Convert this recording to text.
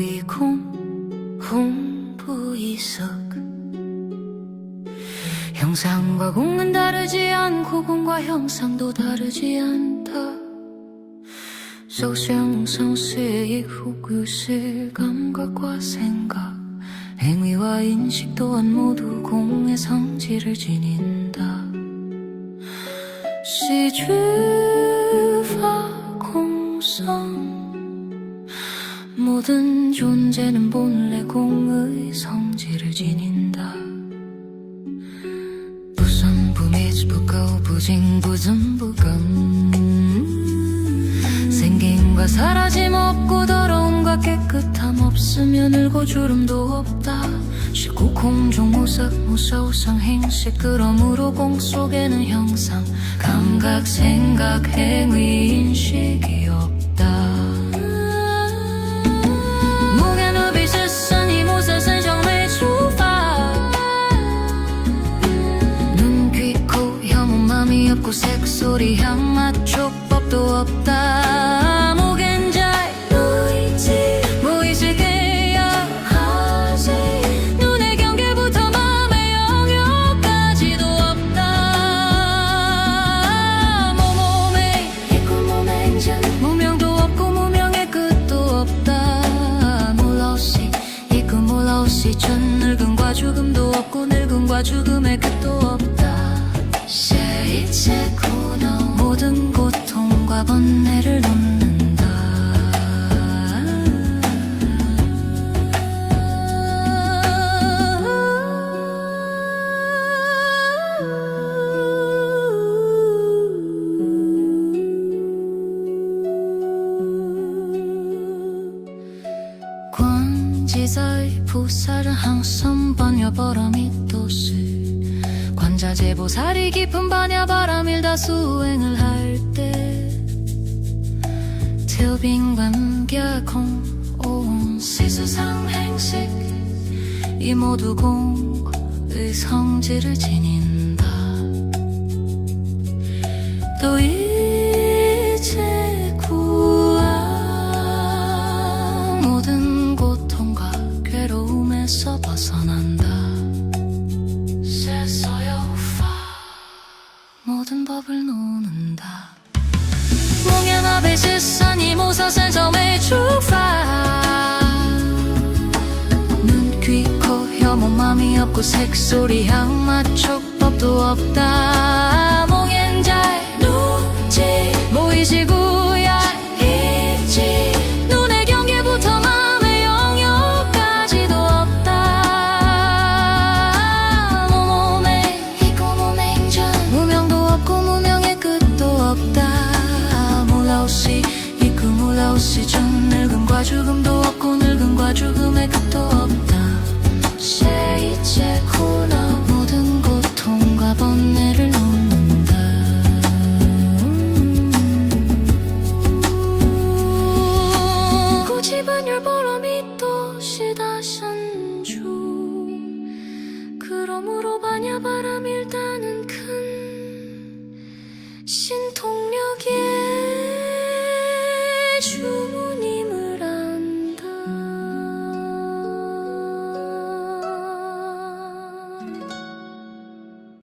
이콩 홍보이석. 형상과 공은 다르지 않고 공과 형상도 다르지 않다. 소상상세의 후구실 감각과 생각 인식 또한 모두 공의 성질을 지닌다. 시주와 공성. 모든 존재는 본래 공의 성질을 지닌다. 부선부미지 부고 부징부전부금 생김과 사라짐 없고 더러움과 깨끗함 없으면 울고 주름도 없다 공중 모습 무서우상 행시 그러므로 공 속에는 형상. 감각 생각 행위 인식이 없다. 색소리 향맛 촉법도 없다. 죽음도 없고 늙음과 죽음의 끝도 없다. 모든 고통과 번뇌를 놓는 지자의 부사를 항상 번여바람이 도시 관자재 보살이 깊은 반야바람일다 수행을 할때. 태빈관계공 온 시수상 행식 이 모두 공의 성질을 지닌다. 또 밥을 놓는다. 몽연아 배실산이 모사산 점의 출발 눈귀코 혐오, 맘이 없고 색소리 향마초법도 없다. 몽엔 잘 누지 모이 시고, 죽음도 없고 늙음과 죽음의 값도 없다 쉐이체 코너 모든 고통과 번뇌를 넘는다 고집은 열번